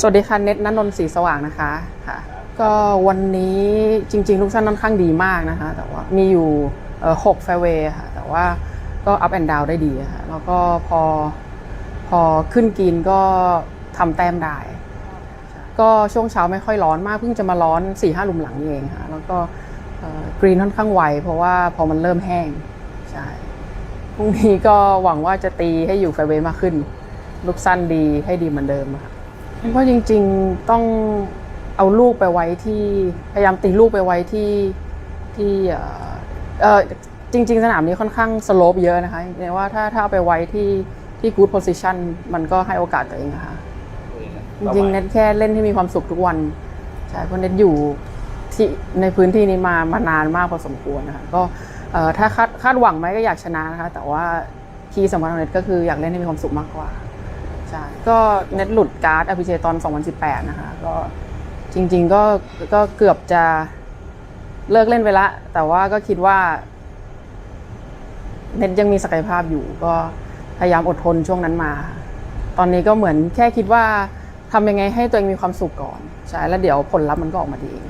สวัสดีค่ะเน็ตนันนนท์ศรีสว่างนะคะค่ะ ก็วันนี้จริง ๆ ลูกสั้นค่อนข้างดีมากนะคะ แต่ว่ามีอยู่หกแฟเวย์ค่ะ แต่ว่าก็อัพแอนด์ดาวได้ดีค่ะ แล้วก็พอพอขึ้นกรีนก็ทำแต้มได้ ก็ช่วงเช้าไม่ค่อยร้อนมาก เพิ่งจะมาร้อน4ี่ห้าลุมหลังนี่เองค่ะ แล้วก็กรีนค่อนข้างไว เพราะว่าพอมันเริ่มแห้ง ใช่ พรุ่งนี้ก็หวังว่าจะตีให้อยู่แฟเวย์มากขึ้น ลูกสั้นดีให้ดีเหมือนเดิมค่ะ เพราะจริงๆต้องเอาลูกไปไว้ที่พยายามตีลูกไปไว้ที่ที่เอ่อเออจริง ๆ สนามนี้ค่อนข้างสโลปเยอะนะคะเนี่ยว่าถ้าถ้าเอาไปไว้ที่ที่ good position มันก็ให้โอกาสตัวเองนะคะจริงๆเน็ตแค่เล่นให้มีความสุขทุกวันใช่เพราะเน็ตอยู่ที่ในพื้นที่นี้มามานานมากพอสมควรนะคะก็เอ่อถ้าคาดคาดหวังไหมก็อยากชนะนะคะแต่ว่าคีย์สำคัญของเน็ตก็คืออยากเล่นให้มีความสุขมากกว่าใช่ก็เน็ตหลุดการ์ดอภิเชตอน 2018 นะคะ ก็จริง ๆ ก็ก็เกือบจะเลิกเล่นไปละ แต่ว่าก็คิดว่า เน็ตยังมีศักยภาพอยู่ก็พยายามอดทนช่วงนั้นมา ตอนนี้ก็เหมือนแค่คิดว่าทำยังไงให้ตัวเองมีความสุขก่อน ใช่แล้วเดี๋ยวผลลัพธ์มันก็ออกมาดีเอง